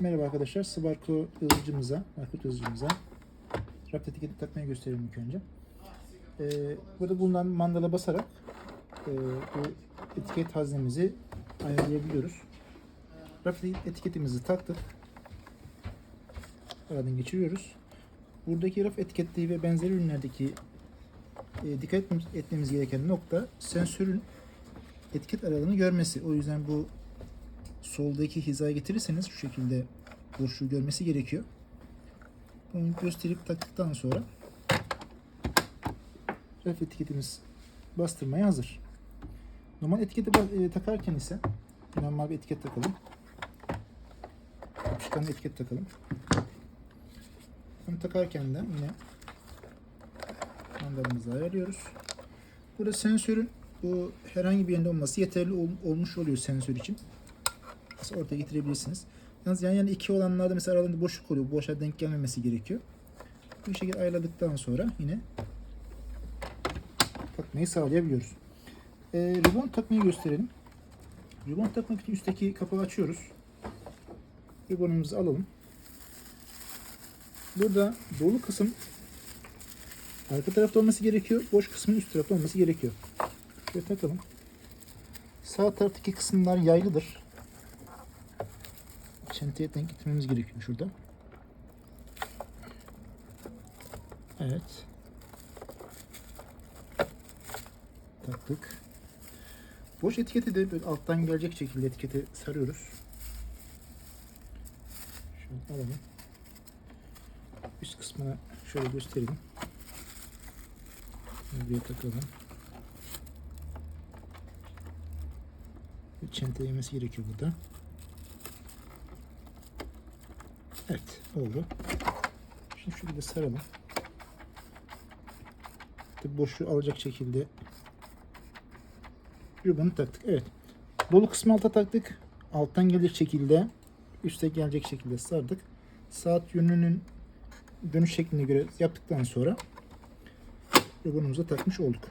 Merhaba arkadaşlar. Sbarco yazıcımıza, Markut yazıcımıza raft etiketi takmayı göstereyim ilk önce. Ee, burada bulunan mandala basarak e, bu etiket haznemizi ayarlayabiliyoruz. Raft etiketimizi taktık. Aradan geçiriyoruz. Buradaki raf etiketliği ve benzeri ürünlerdeki e, dikkat etmemiz gereken nokta sensörün etiket aralığını görmesi. O yüzden bu soldaki hizaya getirirseniz şu şekilde boşluğu görmesi gerekiyor. Bunu gösterip taktıktan sonra raf etiketimiz bastırmaya hazır. Normal etiketi e, takarken ise normal bir etiket takalım. Yapışkan etiket takalım. Bunu takarken de yine mandalımızı ayarlıyoruz. Burada sensörün bu herhangi bir yerinde olması yeterli ol- olmuş oluyor sensör için. Mesela ortaya getirebilirsiniz. Yalnız yan yana iki olanlarda mesela aralarında boşluk oluyor. Bu boşa denk gelmemesi gerekiyor. Bu şekilde ayarladıktan sonra yine takmayı sağlayabiliyoruz. Ee, ribon takmayı gösterelim. Ribon takmak için üstteki kapağı açıyoruz. Ribonumuzu alalım. Burada dolu kısım arka tarafta olması gerekiyor. Boş kısmın üst tarafta olması gerekiyor. Şöyle takalım. Sağ taraftaki kısımlar yaylıdır. Çenteye denk getirmemiz gerekiyor şurada. Evet. Taktık. Boş etiketi de böyle alttan gelecek şekilde etiketi sarıyoruz. Şöyle alalım. Üst kısmına şöyle gösterelim. Buraya takalım. Bir çente yemesi gerekiyor burada. Evet oldu. Şimdi şöyle de saralım. Tabii boşluğu alacak şekilde ribonu taktık. Evet. Dolu kısmı alta taktık. Alttan gelecek şekilde üste gelecek şekilde sardık. Saat yönünün dönüş şekline göre yaptıktan sonra ribonumuza takmış olduk.